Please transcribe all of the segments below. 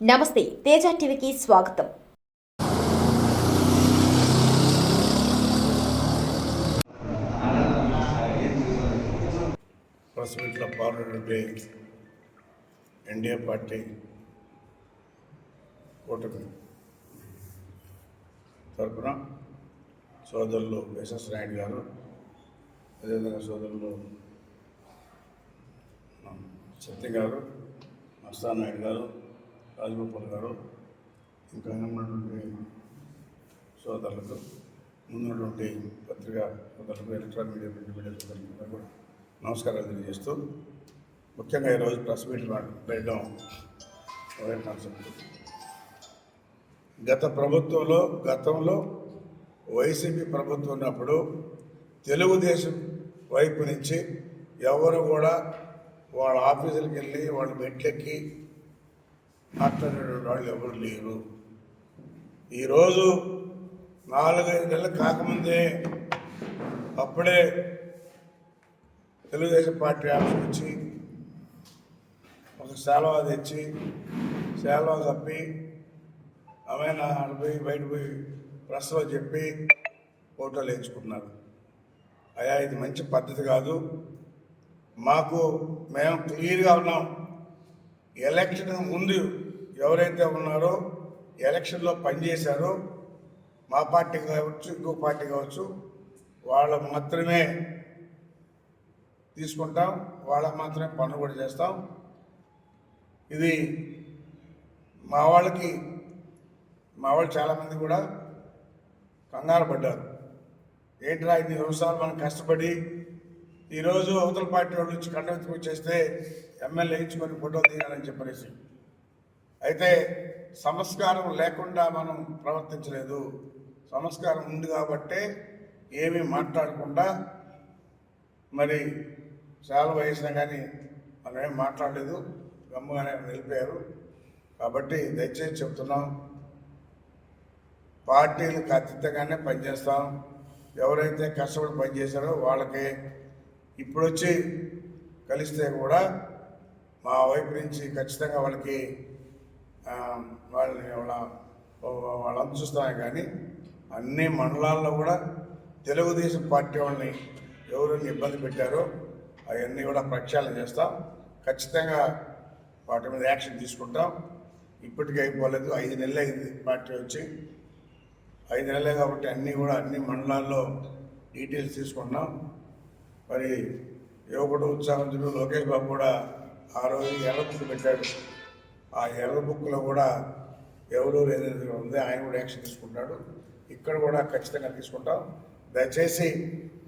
నమస్తే తేజ టీవీకి స్వాగతం. ప్రెస్ మీట్లో ఎన్డీఏ పార్టీ కూటమి తరపున సోదరులు ఎస్ఎస్ నాయుడు గారు అదేవిధంగా సోదరులు సత్య గారు మస్తాన్ నాయుడు గారు రాజగోపాల్ గారు ఇంకా ఉన్నటువంటి సోదరులకు ముందున్నటువంటి పత్రికా సోదరులకు ఎలక్ట్రానిక్ మీడియా ప్రింట్ మీడియా సోదరులకు కూడా నమస్కారాలు తెలియజేస్తూ ముఖ్యంగా ఈరోజు ప్రెస్ మీట్ పెట్టడం కాన్సెప్ట్. గత ప్రభుత్వంలో గతంలో వైసీపీ ప్రభుత్వం ఉన్నప్పుడు తెలుగుదేశం వైపు నుంచి ఎవరు కూడా వాళ్ళ ఆఫీసులకు వెళ్ళి వాళ్ళ మెట్లెక్కి మాట్లాడే వాళ్ళు ఎవరు లేరు. ఈరోజు నాలుగైదు నెలలు కాకముందే అప్పుడే తెలుగుదేశం పార్టీ ఆఫీస్ వచ్చి ఒక సేలవ తెచ్చి సేలవ కప్పి ఆమె పోయి బయట పోయి ప్రెస్లో చెప్పి ఫోటోలు వేయించుకున్నారు అయ్యా ఇది మంచి పద్ధతి కాదు. మాకు మేము క్లియర్గా ఉన్నాం. ఎలక్షన్ ముందు ఎవరైతే ఉన్నారో ఎలక్షన్లో పనిచేశారో మా పార్టీ కావచ్చు ఇంకో పార్టీ కావచ్చు వాళ్ళ మాత్రమే తీసుకుంటాం వాళ్ళ మాత్రమే పనులు కూడా చేస్తాం. ఇది మా వాళ్ళకి మా వాళ్ళు చాలామంది కూడా కంగారు పడ్డారు. ఏంట్రా ఇన్ని సంవత్సరాలు మనం కష్టపడి ఈరోజు అవతల పార్టీ వాళ్ళు నుంచి కండవెత్తుకు వచ్చేస్తే ఎమ్మెల్యే ఇచ్చుకొని ఫోటో తీయాలని చెప్పనేసి. అయితే సంస్కారం లేకుండా మనం ప్రవర్తించలేదు. సంస్కారం ఉంది కాబట్టే ఏమీ మాట్లాడకుండా మరి చాలా వయసున కానీ మనం ఏం మాట్లాడలేదు. గమ్ముగానే నిలిపారు. కాబట్టి దయచేసి చెప్తున్నాం. పార్టీలకు అతీతంగానే పనిచేస్తాం. ఎవరైతే కష్టపడి పనిచేశారో వాళ్ళకే ఇప్పుడు వచ్చి కలిస్తే కూడా మా వైపు నుంచి ఖచ్చితంగా వాళ్ళకి వాళ్ళని వాళ్ళ వాళ్ళు చూస్తామే కానీ అన్ని మండలాల్లో కూడా తెలుగుదేశం పార్టీ వాళ్ళని ఎవరిని ఇబ్బంది పెట్టారో అవన్నీ కూడా ప్రక్షాళన చేస్తాం. ఖచ్చితంగా వాటి మీద యాక్షన్ తీసుకుంటాం. ఇప్పటికీ అయిపోలేదు. ఐదు నెలలు అయింది పార్టీ వచ్చి. ఐదు నెలలే కాబట్టి అన్నీ కూడా అన్ని మండలాల్లో డీటెయిల్స్ తీసుకుంటున్నాం. మరి యువకుడు ఉత్సాహవంతుడు లోకేష్ బాబు కూడా ఆ రోజు ఎర్ర బుక్ పెట్టాడు. ఆ ఎర్ర బుక్లో కూడా ఎవరు ఏదైతే ఉంది ఆయన కూడా యాక్షన్ తీసుకుంటాడు. ఇక్కడ కూడా ఖచ్చితంగా తీసుకుంటాం. దయచేసి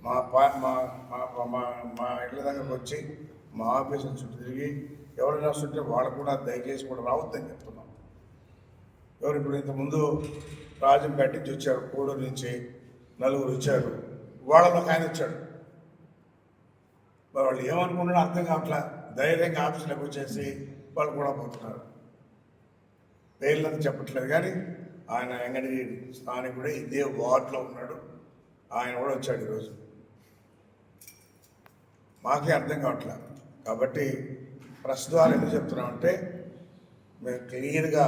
మా పా మా మా మా మా ఇళ్ళ దగ్గరకు వచ్చి మా ఆఫీసు చుట్టూ తిరిగి ఎవరైనా వస్తుంటే వాళ్ళు కూడా దయచేసి కూడా రావద్దని చెప్తున్నాం. ఎవరు ఇప్పుడు ఇంతకుముందు రాజంపేట నుంచి వచ్చారు కోడూరు నుంచి నలుగురు వచ్చారు. వాళ్ళలో ఆయన వచ్చాడు మరి వాళ్ళు ఏమనుకున్నాడో అర్థం కావట్లా. ధైర్యంగా ఆఫీసులోకి వచ్చేసి వాళ్ళు కూడా పోతున్నారు. పేర్లను చెప్పట్లేదు కానీ ఆయన వెంకటగిరి స్థానికుడే ఇదే వార్డులో ఉన్నాడు. ఆయన కూడా వచ్చాడు ఈరోజు. మాకే అర్థం కావట్లా. కాబట్టి ప్రెస్ ద్వారా ఎందుకు చెప్తున్నామంటే మేము క్లియర్గా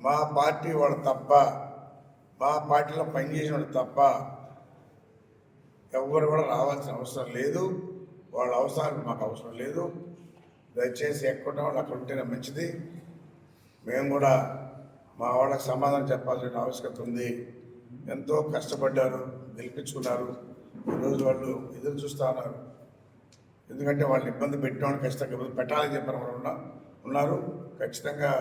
మా పార్టీ వాళ్ళు తప్ప మా పార్టీలో పనిచేసిన వాళ్ళు తప్ప ఎవరు కూడా రావాల్సిన అవసరం లేదు. వాళ్ళ అవసరాలు మాకు అవసరం లేదు. దయచేసి ఎక్కడ వాళ్ళు అక్కడ ఉంటేనే మంచిది. మేము కూడా మా వాళ్ళకి సమాధానం చెప్పాల్సిన ఆవశ్యకత ఉంది. ఎంతో కష్టపడ్డారు గెలిపించుకున్నారు ఈరోజు వాళ్ళు ఎదురు చూస్తూ ఉన్నారు. ఎందుకంటే వాళ్ళని ఇబ్బంది పెట్టడానికి ఖచ్చితంగా ఇబ్బంది పెట్టాలని చెప్పిన వాళ్ళు ఉన్నా ఉన్నారు. ఖచ్చితంగా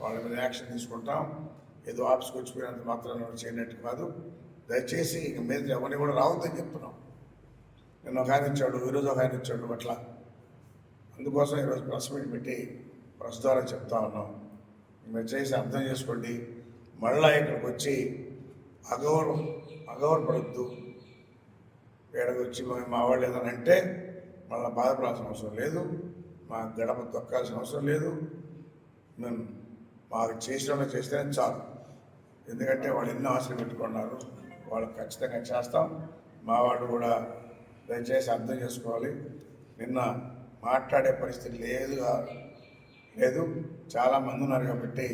వాళ్ళ మీద యాక్షన్ తీసుకుంటాం. ఏదో ఆఫీస్కి వచ్చిపోయినంత మాత్రం చేయనట్టు కాదు. దయచేసి ఇక మీద ఎవరిని కూడా రావద్దని చెప్తున్నాం. నిన్న ఒక ఆయన ఇచ్చాడు ఈరోజు ఒక ఆయన ఇచ్చాడు అట్లా. అందుకోసం ఈరోజు ప్రెస్ మీట్ పెట్టి ప్రెస్ ద్వారా చెప్తా ఉన్నాం. మీరు చేసి అర్థం చేసుకోండి. మళ్ళా ఇక్కడికి వచ్చి అగౌరవం అగౌరవపడద్దు. ఇక్కడికి వచ్చి మా- వాళ్ళు ఏదని అంటే మళ్ళీ బాధపడాల్సిన అవసరం లేదు. మా గడప తొక్కాల్సిన అవసరం లేదు. మేము మాకు చేసిన చేస్తేనే చాలు. ఎందుకంటే వాళ్ళు ఎన్నో ఆశలు పెట్టుకున్నారు. వాళ్ళు ఖచ్చితంగా చేస్తాం. మా వాళ్ళు కూడా దయచేసి అర్థం చేసుకోవాలి. నిన్న మాట్లాడే పరిస్థితి లేదుగా లేదు. చాలా మంది ఉన్నారు కాబట్టి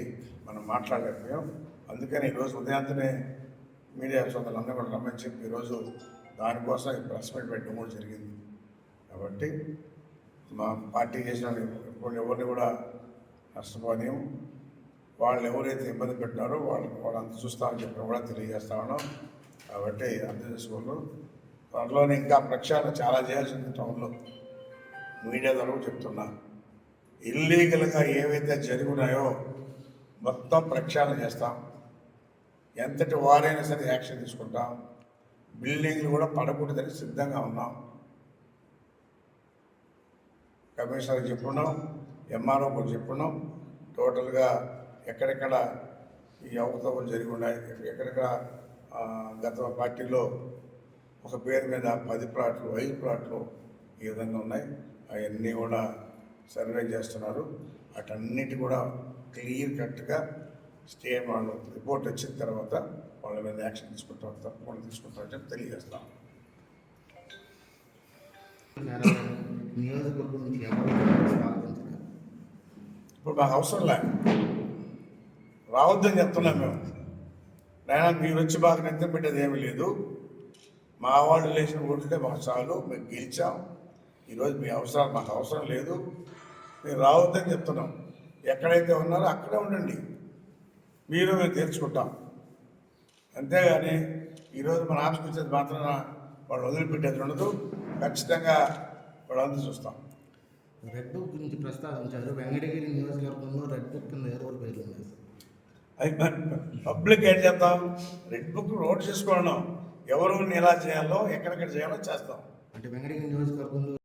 మనం మాట్లాడలేకపోయాం. అందుకని ఈరోజు ఉదయాంతనే మీడియా సోదరులందరూ కూడా రమ్మని చెప్పి ఈరోజు దానికోసం ఈ ప్రెస్ మీట్ పెట్టడం కూడా జరిగింది. కాబట్టి మా పార్టీ చేసిన ఇప్పుడు ఎవరిని కూడా నష్టపోనియం వాళ్ళు ఎవరైతే ఇబ్బంది పెట్టినారో వాళ్ళు వాళ్ళంతా చూస్తామని చెప్పి కూడా తెలియజేస్తా ఉన్నాం. కాబట్టి అర్థం చేసుకోవాలి త్వరలోనే ఇంకా ప్రక్షాళన చాలా చేయాల్సింది టౌన్లో. మీడియా ద్వారా చెప్తున్నా. ఇల్లీగల్గా ఏవైతే జరిగినాయో మొత్తం ప్రక్షాళన చేస్తాం. ఎంతటి వారైనా సరే యాక్షన్ తీసుకుంటాం. బిల్డింగ్లు కూడా పడకూడదని సిద్ధంగా ఉన్నాం. కమిషనర్ చెప్పున్నాం ఎంఆర్ఓ కూడా చెప్పున్నాం. టోటల్గా ఎక్కడెక్కడ ఈ అవకతవకలు జరిగి ఉన్నాయి ఎక్కడెక్కడ గత పార్టీలో ఒక పేరు మీద పది ప్లాట్లు ఐదు ప్లాట్లు ఈ విధంగా ఉన్నాయి. అవన్నీ కూడా సర్వే చేస్తున్నారు. అటన్నిటి కూడా క్లియర్ కట్గా స్టేట్ వాళ్ళు రిపోర్ట్ వచ్చిన తర్వాత వాళ్ళ మీద యాక్షన్ తీసుకుంటారు తప్పకుండా తీసుకుంటారు చెప్పి తెలియజేస్తాం. ఇప్పుడు మాకు అవసరం లే రావద్దని చెప్తున్నాం మేము. నాయన మీరు వచ్చి బాగా నిద్ర పెట్టేది ఏమీ లేదు. మా వాళ్ళు లేచిన ఓట్లే మాకు చాలు మేము గెలిచాం. ఈరోజు మీ అవసరాలు మాకు అవసరం లేదు. మీరు రావద్దని చెప్తున్నాం. ఎక్కడైతే ఉన్నారో అక్కడే ఉండండి. మీరు మేము తీర్చుకుంటాం. అంతేగాని ఈరోజు మన వచ్చేది మాత్రాన వాళ్ళు వదిలిపెట్టేది ఉండదు. ఖచ్చితంగా వాళ్ళంతా చూస్తాం. రెడ్ బుక్ గురించి ప్రస్తావించారు. వెంకటగిరి నియోజకవర్గంలో రెడ్ బుక్ కింద ఎవరెవరు పేర్లు ఉన్నాయి అది పబ్లిక్ ఏం చేద్దాం? రెడ్ బుక్ రోడ్ చేసుకోవడం ఎవరు ఎలా చేయాలో ఎక్కడెక్కడ చేయాలో చేస్తాం. అంటే వెంకటగిరి నియోజకవర్గంలో